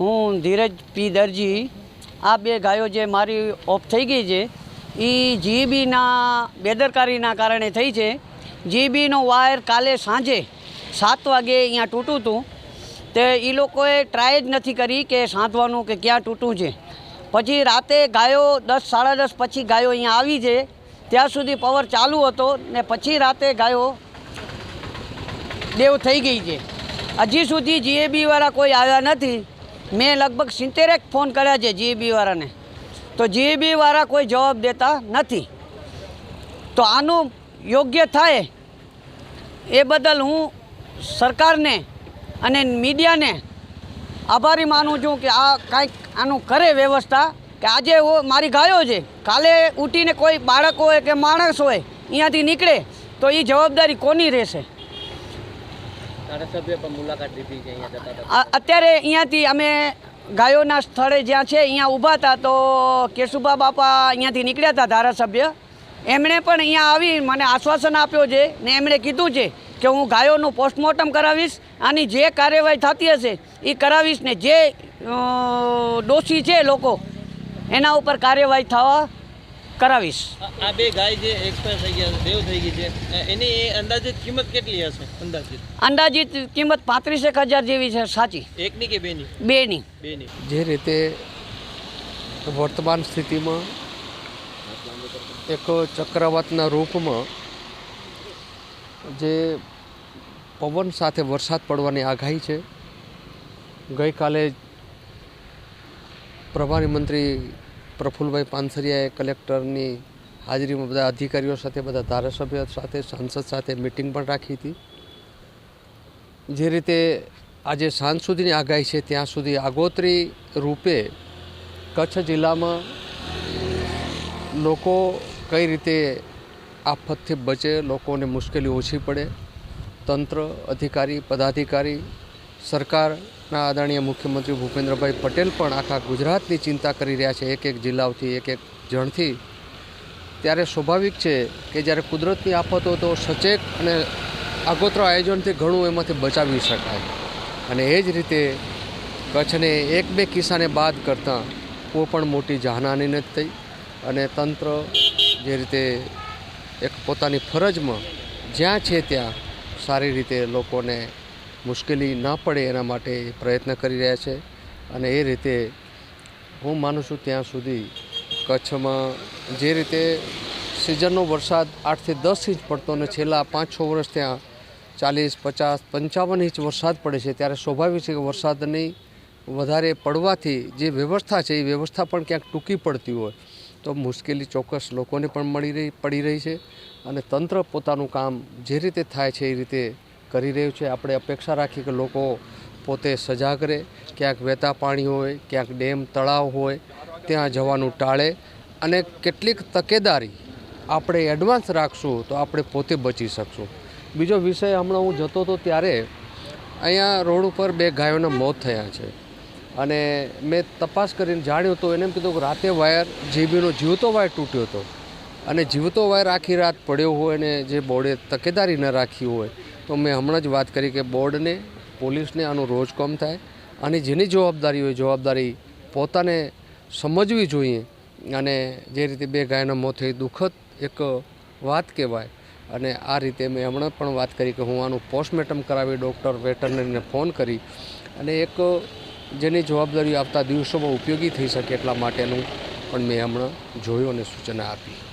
હું ધીરજ પી દરજી, આ બે ગાયો જે મારી ઓફ થઈ ગઈ છે એ જીબીના બેદરકારીના કારણે થઈ છે. જીબીનો વાયર કાલે સાંજે સાત વાગે અહીંયા તૂટું હતું. તે એ લોકોએ ટ્રાય જ નથી કરી કે સાંધવાનું કે ક્યાં તૂટું છે. પછી રાતે ગાયો દસ, સાડા દસ પછી ગાયો અહીંયા આવી છે. ત્યાં સુધી પવર ચાલુ હતો ને પછી રાતે ગાયો દેવ થઈ ગઈ છે. હજી સુધી જીએબીવાળા કોઈ આવ્યા નથી. મેં લગભગ સિત્તેરેક ફોન કર્યા છે જીએબી વાળાને. તો જીએબી વાળા કોઈ જવાબ દેતા નથી. તો આનું યોગ્ય થાય એ બદલ હું સરકારને અને મીડિયાને આભારી માનું છું કે આ કાંઈક આનું કરે વ્યવસ્થા, કે આજે મારી ગાયો છે, કાલે ઉઠીને કોઈ બાળક હોય કે માણસ હોય, અહીંયાથી નીકળે, તો એ જવાબદારી કોની રહેશે? અત્યારે અહીંયાથી અમે ગાયોના સ્થળે જ્યાં છે, અહીંયા ઊભા હતા તો કેશુભા બાપા અહીંયાથી નીકળ્યા હતા ધારાસભ્ય. એમણે પણ અહીંયા આવી મને આશ્વાસન આપ્યો છે ને એમણે કીધું છે કે હું ગાયોનું પોસ્ટમોર્ટમ કરાવીશ, આની જે કાર્યવાહી થતી હશે એ કરાવીશ ને જે દોષી છે લોકો, એના ઉપર કાર્યવાહી થવા કરાવીશ. આ- બે ગાય જે એક્સપાયર થઈ ગયા છે દેવ થઈ ગઈ છે એની અંદાજિત કિંમત કેટલી હશે? અંદાજિત. અંદાજિત કિંમત પાંત્રીસેક હજાર જેવી છે સાચી. એકની કે બેની? બેની. બેની. જે રીતે વર્તમાન સ્થિતિમાં એક ચક્રવાતના રૂપમાં જે પવન સાથે વરસાદ પડવાની આગાહી છે ગઈકાલે પ્રભારી મંત્રી પ્રફુલભાઈ પાનસરિયાએ કલેક્ટરની હાજરીમાં બધા અધિકારીઓ સાથે, બધા ધારાસભ્યો સાથે, સાંસદ સાથે મિટિંગ પણ રાખી હતી. જે રીતે આજે સાંજ સુધીની આગાહી છે, ત્યાં સુધી આગોતરી રૂપે કચ્છ જિલ્લામાં લોકો કઈ રીતે આફતથી બચે, લોકોને મુશ્કેલી ઓછી પડે, તંત્ર, અધિકારી, પદાધિકારી સરકારના આદરણીય મુખ્યમંત્રી ભૂપેન્દ્રભાઈ પટેલ પણ આખા ગુજરાતની ચિંતા કરી રહ્યા છે, એક એક જિલ્લાઓથી, એક એક જણથી. ત્યારે સ્વાભાવિક છે કે જ્યારે કુદરતની આફતો તો સચેત અને આગોતરા આયોજનથી ઘણું એમાંથી બચાવી શકાય. અને એ જ રીતે કચ્છને એક બે કિસ્સાને બાદ કરતાં કોઈ પણ મોટી જાનહાની નથી થઈ અને તંત્ર જે રીતે એક પોતાની ફરજમાં જ્યાં છે ત્યાં સારી રીતે લોકોને મુશ્કેલી ના પડે એના માટે પ્રયત્ન કરી રહ્યા છે અને એ રીતે હું માનું છું ત્યાં સુધી કચ્છમાં જે રીતે સિઝનનો વરસાદ આઠથી દસ ઇંચ પડતો અને છેલ્લા પાંચ છ વર્ષ ત્યાં ચાલીસ, પચાસ, પંચાવન ઇંચ વરસાદ પડે છે, ત્યારે સ્વાભાવિક છે કે વરસાદની વધારે પડવાથી જે વ્યવસ્થા છે, એ વ્યવસ્થા પણ ક્યાંક ટૂંકી પડતી હોય તો મુશ્કેલી ચોક્કસ લોકોને પણ મળી રહી, પડી રહી છે અને તંત્ર પોતાનું કામ જે રીતે થાય છે એ રીતે કરી રહ્યું છે. આપણે અપેક્ષા રાખીએ કે લોકો પોતે સજાગ રહે. ક્યાંક વહેતા પાણી હોય, ક્યાંક ડેમ, તળાવ હોય, ત્યાં જવાનું ટાળે અને કેટલીક તકેદારી આપણે એડવાન્સ રાખશું તો આપણે પોતે બચી શકશું. બીજો વિષય હમણાં હું જતો હતો ત્યારે અહીંયા રોડ ઉપર બે ગાયોના મોત થયા છે. અને મેં તપાસ કરીને જાણ્યું તો એને એમ કીધું કે રાતે વાયર જીબીનો જીવતો વાયર તૂટ્યો હતો. અને જીવતો વાયર આખી રાત પડ્યો હોય અને જે બોર્ડે તકેદારી ન રાખી હોય તો મેં હમણાં જ વાત કરી કે બોર્ડને, પોલીસને આનું રોજકોમ થાય અને જેની જવાબદારી હોય, જવાબદારી પોતાને સમજવી જોઈએ અને જે રીતે બે ગાયના મોત થઈ, દુઃખદ એક વાત કહેવાય. અને આ રીતે મેં હમણાં પણ વાત કરી કે હું આનું પોસ્ટમોર્ટમ કરાવી, ડૉક્ટર વેટરનરીને ફોન કરી અને એક જેની જવાબદારી આવતા દિવસોમાં ઉપયોગી થઈ શકે એટલા માટેનું પણ મેં હમણાં જોયું અને સૂચના આપી.